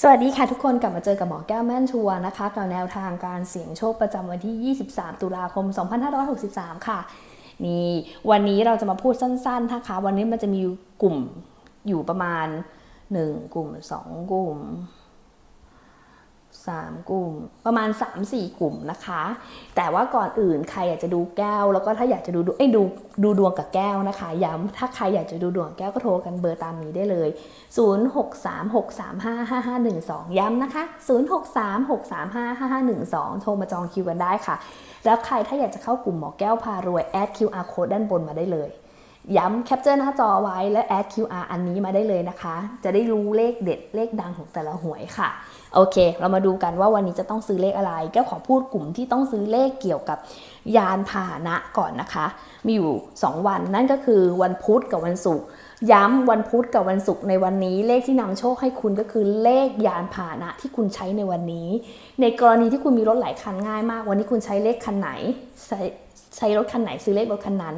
สวัสดีค่ะทุกคนกลับมาเจอกับหมอแก้วแม่นชัวนะคะกับแนวทางการเสี่ยงโชคประจำวันที่ 23 ตุลาคม 2563 ค่ะ นี่วันนี้เราจะมาพูดสั้นๆนะคะ วันนี้มันจะมีกลุ่มอยู่ประมาณ 1 กลุ่ม 2 กลุ่ม 3 กลุ่ม ประมาณ 3-4 กลุ่มนะคะ แต่ว่าก่อนอื่นใครอยากจะดูแก้ว แล้วก็ถ้าอยากจะดูดวงเอ้ยดูดูดวงกับแก้วนะคะ ย้ำถ้าใครอยากจะดูดวงแก้วก็โทรกันเบอร์ตามนี้ได้เลย 0636355512 ย้ำนะคะ 0636355512 โทรมาจองคิวกันได้ค่ะ แล้วใครถ้าอยากจะเข้ากลุ่มหมอแก้วพารวยแอด QR code ด้านบนมาได้เลย ย้ำแคปเจอร์หน้าจอไว้และแอด QR อันนี้มาได้เลยนะคะ จะได้รู้เลขเด็ดเลขดังของแต่ละหวยค่ะ โอเค เรามาดูกันว่าวันนี้จะต้องซื้อเลขอะไรแก้ขอพูดกลุ่มที่ต้องซื้อเลขเกี่ยวกับยานพาหนะก่อนนะคะ มีอยู่ 2 วันนั่นก็คือวันพุธกับวันศุกร์ย้ำวันพุธกับวันศุกร์ในวันนี้เลขที่นำโชคให้คุณก็คือเลขยานพาหนะที่คุณใช้ในวันนี้ ในกรณีที่คุณมีรถหลายคันง่ายมาก วันนี้คุณใช้เลขคันไหน ใช้ใช้รถคันไหนซื้อเลขรถคันนั้น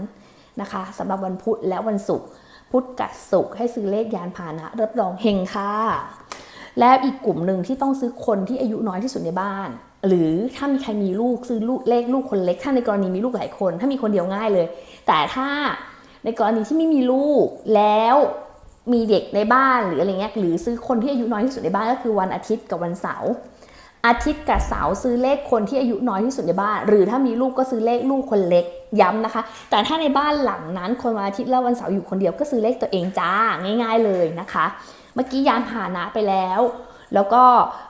นะคะสำหรับวันพุธและวันศุกร์พุธกับศุกร์ให้ซื้อเลขยานพาหนะรับรองเฮงค่ะ แล้วอีกกลุ่มหนึ่งที่ต้องซื้อคนที่อายุน้อยที่สุดในบ้าน หรือถ้ามีใครมีลูกซื้อลูกเลขลูกคนเล็ก ถ้าในกรณีมีลูกหลายคน ถ้ามีคนเดียวง่ายเลย แต่ถ้าในกรณีที่ไม่มีลูกแล้วมีเด็กในบ้านหรืออะไรเงี้ยหรือซื้อคนที่อายุน้อยที่สุดในบ้านก็คือวันอาทิตย์กับวันเสาร์ อาทิตย์กับเสาซื้อเลขคนที่อายุน้อยที่สุดในบ้าน หรือถ้ามีลูกก็ซื้อเลขลูกคนเล็กย้ำนะคะ แต่ถ้าในบ้านหลังนั้นคนวันอาทิตย์และวันเสาร์อยู่คนเดียวก็ซื้อเลขตัวเองจ้าง่าย ๆเลยนะคะ เมื่อกี้ยานพาหนะไปแล้ว แล้วก็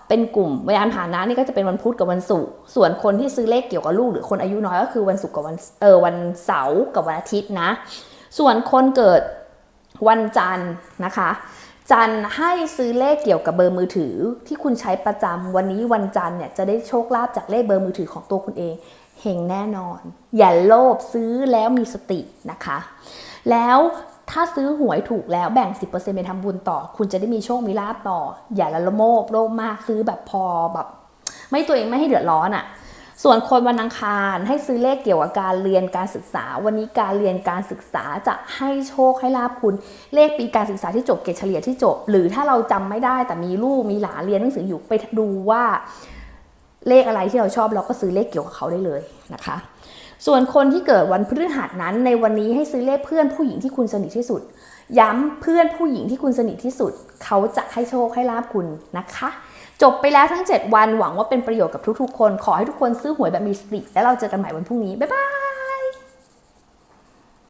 เป็นกลุ่มยานพาหนะนี่ก็จะเป็นวันพุธกับวันศุกร์ส่วนคนที่ซื้อเลขเกี่ยวกับลูกหรือคนอายุน้อยก็คือวันศุกร์กับวันเออวันเสาร์กับวันอาทิตย์นะ ส่วนคนเกิดวันจันทร์นะคะ จันให้ซื้อเลขเกี่ยวกับเบอร์มือถือ ที่คุณใช้ประจำวันนี้วันจันเนี่ยจะได้โชคลาภจากเลขเบอร์มือถือของตัวคุณเองเฮงแน่นอน อย่าโลภซื้อแล้วมีสตินะคะ แล้วถ้าซื้อหวยถูกแล้วแบ่ง 10%ไปทำบุญต่อ คุณจะได้มีโชคมีลาภต่อ อย่าละละโมบโลภมากซื้อแบบพอแบบ ไม่ตัวเองไม่ให้เดือดร้อนอะ่ะ ส่วนคนวันอังคารให้ซื้อเลขเกี่ยวกับการเรียนการศึกษา วันนี้การเรียนการศึกษาจะให้โชคให้ลาภคุณ เลขปีการศึกษาที่จบเกรดเฉลี่ยที่จบ หรือถ้าเราจำไม่ได้แต่มีลูกมีหลานเรียนหนังสืออยู่ไปดูว่าเลขอะไรที่เราชอบเราก็ซื้อเลขเกี่ยวกับเขาได้เลยนะคะ ส่วนคนที่เกิดวันพฤหัสนั้นในวันนี้ให้ซื้อเลขเพื่อนผู้หญิงที่คุณสนิทที่สุด ย้ำเพื่อนผู้หญิงที่คุณสนิทที่สุด เขาจะให้โชคให้ลาบคุณนะคะ จบไปแล้วทั้ง 7 วันหวังว่าเป็นประโยชน์กับทุกๆ คน ขอให้ทุกคนซื้อหวยแบบมีสติ แล้วเราเจอกันใหม่วันพรุ่งนี้ บ๊ายบาย